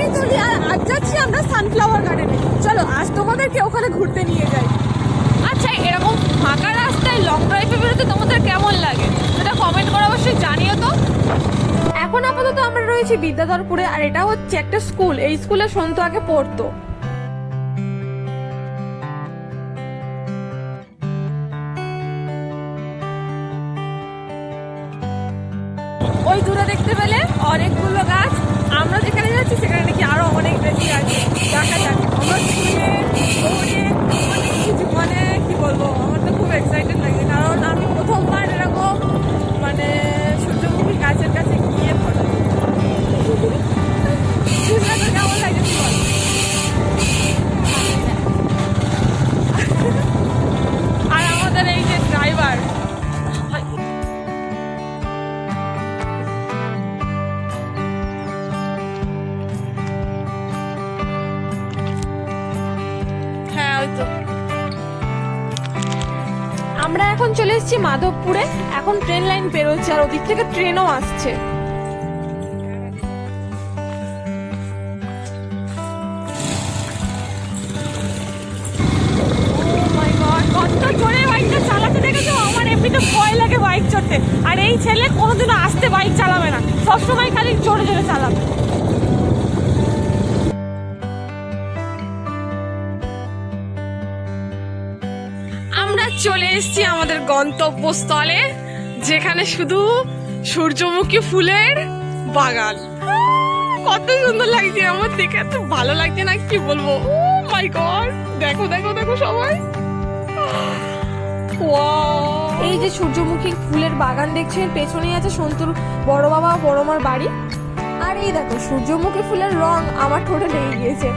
আমি তুলি আর আজ যাচ্ছি আমরা সানফ্লাওয়ার গার্ডেনে চলো আজ তোমাদেরকে ওখানে ঘুরতে নিয়ে যাই। আচ্ছা এরকম ফাঁকা রাস্তায় লং ড্রাইভে বেরোতে তোমাদের কেমন লাগে? সেটা কমেন্ট করে অবশ্যই জানিও তো। এখন আপাতত আমরা রয়েছি বিদ্যাধরপুরে আর এটা হচ্ছে একটা স্কুল এই স্কুলে সন্তু আগে পড়তো। ওই দূরে দেখতে পেলে অনেকগুলো গাছ। আমরা যেখানে যাচ্ছি, সেখানে নাকি আরও অনেক বেশি আছে দেখা যাক। আমরা হ্যাঁ ওই তো আমরা এখন চলে এসেছি মাধবপুরে। এখন ট্রেন লাইন বেরোচ্ছে আর ওদিক থেকে ট্রেনও আসছে। Oh আর এই ছেলে কোনোদিনও আসতে বাইক চালাবে না। সবসময় খালি জোরে জোরে চালাবে। আমরা চলে এসেছি আমাদের গন্তব্যস্থলে, যেখানে শুধু সূর্যমুখী ফুলের বাগান। কত সুন্দর লাগছে আমার, দেখে এত ভালো লাগছে না, কি বলব? মাই গড দেখো দেখো দেখো সবাই। এই যে সূর্যমুখী ফুলের বাগান দেখছেন, পেছনেই আছে সন্তুর বড় বাবা বড় মার বাড়ি। আর এই দেখো, সূর্যমুখী ফুলের রং আমার ঠোঁটে লেগে গিয়েছে।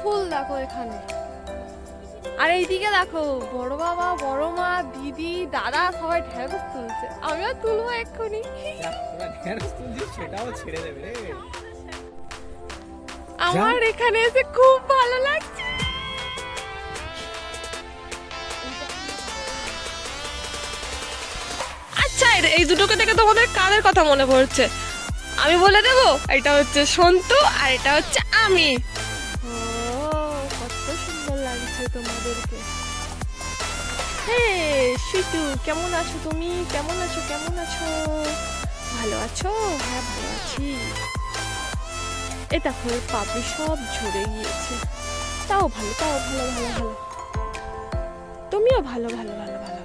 ফুল দেখো এখানে। আর এইদিকে দেখো বড় বাবা বড় মা দিদি দাদা সবাই ঢেঁড়স তুলছে। আমিও তুলবো এক্ষুনি। আমার এখানে এসে খুব ভালো লাগছে। আচ্ছা এই দুটোকে দেখে তোমাদের কাদের কথা মনে পড়ছে? আমি বলে দেবো এটা হচ্ছে সন্তু আর এটা হচ্ছে আমি। সুন্দর তোমাদেরকে। হে সুইটু কেমন আছো তুমি? কেমন আছো? কেমন আছো? ভালো আছো? হ্যাঁ ভালো আছি। এ দেখো পাপড়ি সব ঝরে গিয়েছে। তাও ভালো তাও ভালো ভালো ভালো। তুমিও ভালো ভালো ভালো ভালো।